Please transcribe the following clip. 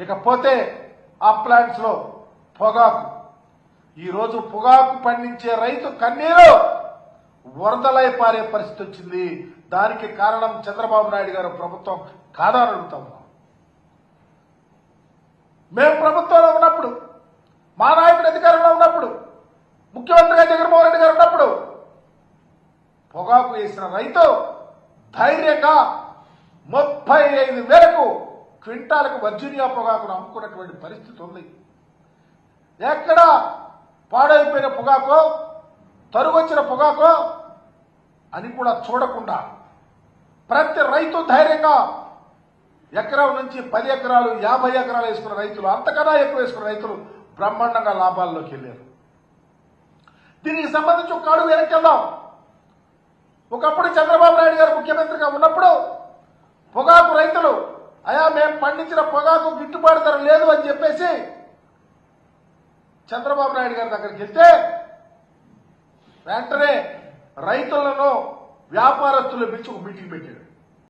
ఇకపోతే ఆ ప్లాంట్స్లో పొగాకు ఈరోజు పొగాకు పండించే రైతు కన్నీరు వరదలై పారే పరిస్థితి వచ్చింది. దానికి కారణం చంద్రబాబు నాయుడు గారు ప్రభుత్వం కాదని అడుగుతా ఉన్నాం మేము ప్రభుత్వంలో ఉన్నప్పుడు మా నాయకుడు అధికారంలో ఉన్నప్పుడు ముఖ్యమంత్రిగా జగన్మోహన్ రెడ్డి గారు ఉన్నప్పుడు పొగాకు వేసిన రైతు ధైర్యంగా ముప్పై ఐదు వేలకు క్వింటాలకు వర్జీనియా పొగాకును అమ్ముకున్నటువంటి పరిస్థితి ఉంది. ఎక్కడ పాడైపోయిన పొగాకో తరువచ్చిన పొగాకో అని కూడా చూడకుండా ప్రతి రైతు ధైర్యంగా ఎకరం నుంచి పది ఎకరాలు యాభై ఎకరాలు వేసుకున్న రైతులు అంతకన్నా ఎక్కువ వేసుకున్న రైతులు బ్రహ్మాండంగా లాభాల్లోకి వెళ్ళారు. దీనికి సంబంధించి ఒక కాడు వెనక్కి వెళ్దాం. ఒకప్పుడు చంద్రబాబు నాయుడు గారు ముఖ్యమంత్రిగా ఉన్నప్పుడు అయా మేము పండించిన పొగాకు గిట్టుబాటు ధర లేదు అని చెప్పేసి చంద్రబాబు నాయుడు గారి దగ్గరికి వెళ్తే వెంటనే రైతులను వ్యాపారస్తులు పిలిచి ఒక మీటింగ్ పెట్టాడు